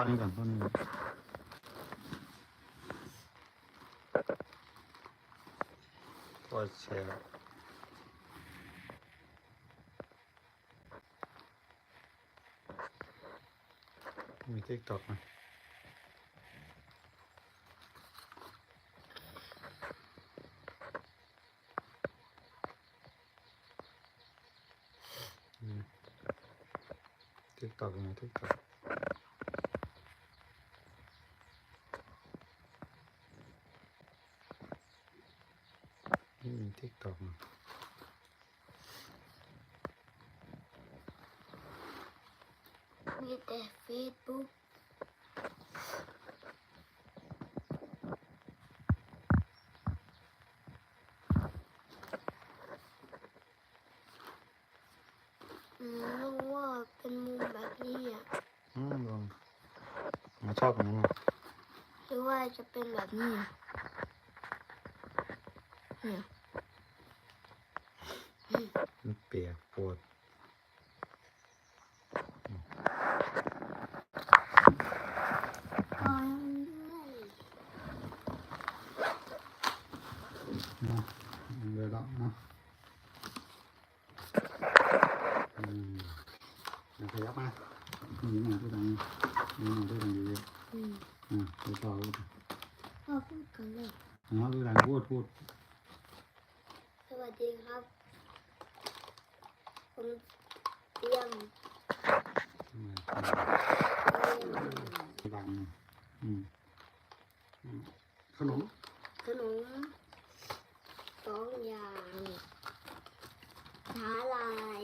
아닌가? 아닌가? 도와주세요 밑에 있다 음. 틱탁이네 틱탁 อกไหมทิกตอกยังไงทิกตอกไม่มีทิกตอกนะมีแต่เฟซบุ๊กอืมรู้ว่าเป็นมุมแบบนี้อะอืมลองมาชอบอย่างนั้นนะหรือว่าจะเป็นแบบนี้อะเนี่ย มันเปียกปวดอ๋อนะเดี๋ยวละนะอืมเดี๋ยวขยับมานี่มาที่ตรงนี้นี่มาที่ตรงนี้เยอะอืมๆอะเดี๋ยวต่อพูดพ่อพูดกันเลยอ๋อดูดังพูดพูดสวัสดีครับ ผมเตรียมบังอืมอืมขนมขนมสองอย่างสาลาย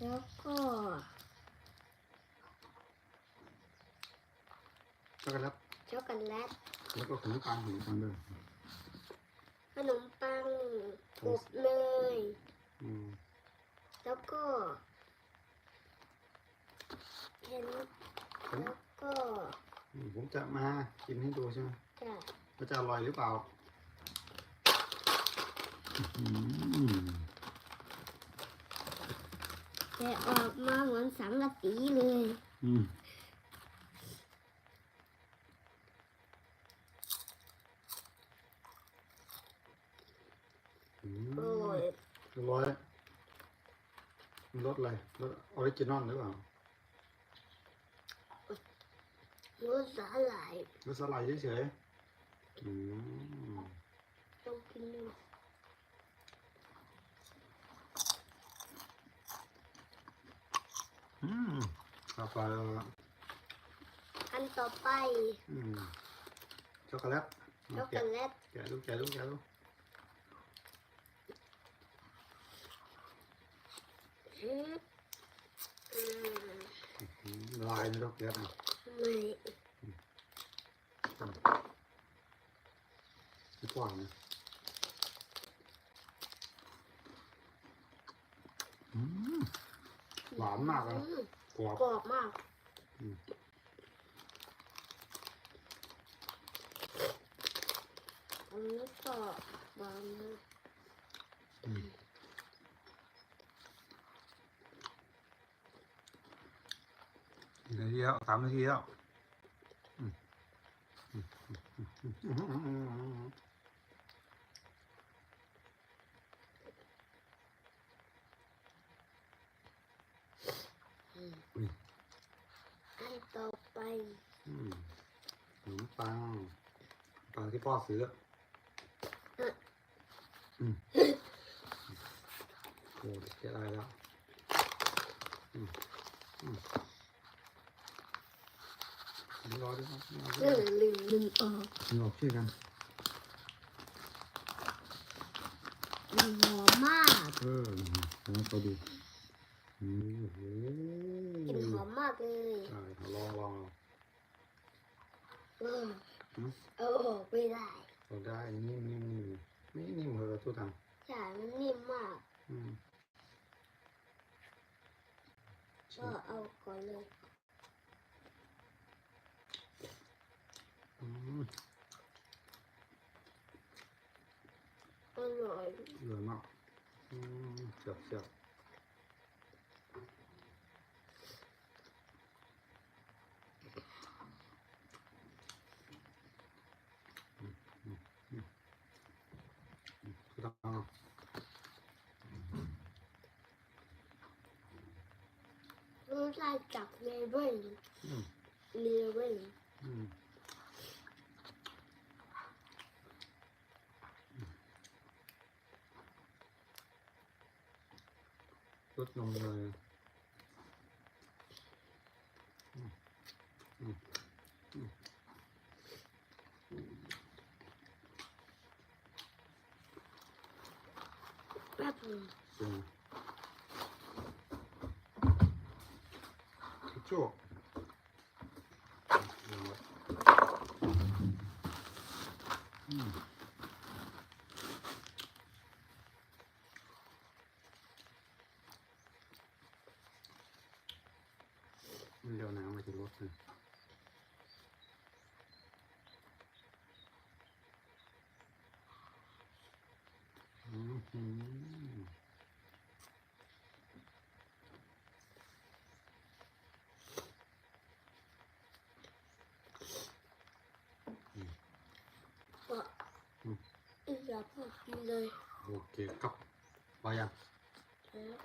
แล้วก็ช็อกโกแลตช็อกโกแลตแล้วก็ขนมปังขนมปังด้วยขนมปังอบเนยอืม แล้วก็เห็นผมแล้วก็อืมผมจะมากินให้ดูใช่ไหมจะว่าจะอร่อยหรือเปล่าอืมแต่ออกมาเหมือนสังกะสีเลยอืมอืมโอ้ยเรียบร้อย รสอะไรรสออริจินอลหรือเปล่ารสสาหร่ายรสสไลด์เฉยๆอืมต้องกินด้วยอืมต่อไปอันต่อไป อืมช็อกโกแลตช็อกโกแกะแลตแกะลูกแกะลูกแกะลูก อืมอืม อืม ละลายในลูกแกะนะไม่ที่กว้างนะอืมหวานมากเลยอืมกรอบกรอบมากอืมอันนี้ก็หวานมาก นาทีแล้วสามนาทีแล้วอันต่อไปขนมปังปังที่พ่อซื้อโอ้เสียดายแล้ว Mm. Mm. อืมนี่รอด้วยครับนี่รอด้เอวยอลืมลืมออกนี่ออกช่วยกันมันหอมมากเออแล้วก็ดูอืมโอ้โหกลิ่นหอมมากเลยใช่เอาลองลองเอออืม เอาออกไม่ได้เอาได้นิ่มนิ่มนิ่มไม่นิ่มเหมือนกับตู้ทใช่มันนิ่มมากำอืมก็เอาก่อนเลย rồi rồi ngọt sẹo sẹo Thank you. Nó ra chọc lê bình Lê bình รสนมเนยอืมอืมอืมแป๊บหนึงอืมทิชชู่อื มมันเร็วน้ำมาจะลดเลยอืมอืมก็อีกแล้วพอกินเลย โอเคครับไปยังแล้ว